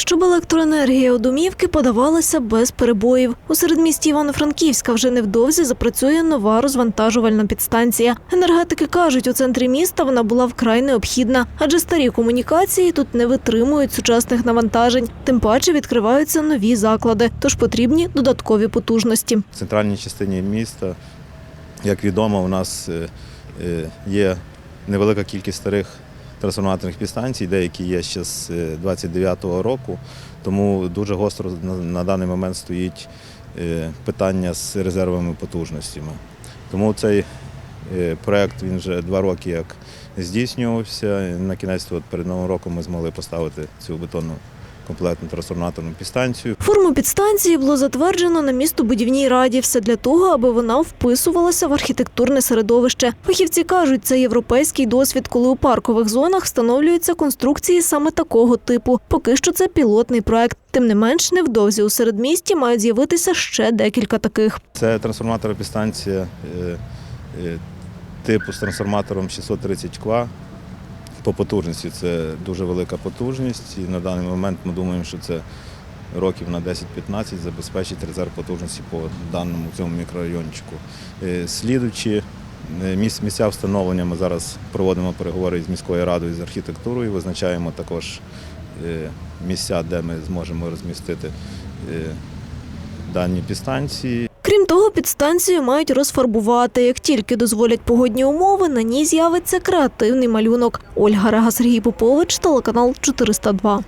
Щоб електроенергія у домівки подавалася без перебоїв. У середмісті Івано-Франківська вже невдовзі запрацює нова розвантажувальна підстанція. Енергетики кажуть, у центрі міста вона була вкрай необхідна, адже старі комунікації тут не витримують сучасних навантажень. Тим паче відкриваються нові заклади, тож потрібні додаткові потужності. В центральній частині міста, як відомо, у нас е, е, є невелика кількість старих трансформаторних підстанцій, деякі є ще з 29-го року, тому дуже гостро на, даний момент стоїть е, питання з резервовими потужностями. Тому цей проєкт він вже два роки як здійснювався. На кінець перед новим роком ми змогли поставити цю бетонну комплектну трансформаторну підстанцію. Форму підстанції було затверджено на містобудівній раді. Все для того, аби вона вписувалася в архітектурне середовище. Фахівці кажуть, це європейський досвід, коли у паркових зонах встановлюються конструкції саме такого типу. Поки що це пілотний проект. Тим не менш, невдовзі у середмісті мають з'явитися ще декілька таких. Це трансформаторна підстанція е, е, типу з трансформатором 630 ква. По потужності це дуже велика потужність. І на даний момент ми думаємо, що це років на 10-15 забезпечить резерв потужності по даному цьому мікрорайончику. Е, Слідуючи е, місця встановлення, ми зараз проводимо переговори з міською радою з архітектурою, визначаємо також е, місця, де ми зможемо розмістити дані підстанції. Того, підстанцію мають розфарбувати. Як тільки дозволять погодні умови, на ній з'явиться креативний малюнок. Ольга Рега, Сергій Попович, телеканал 402.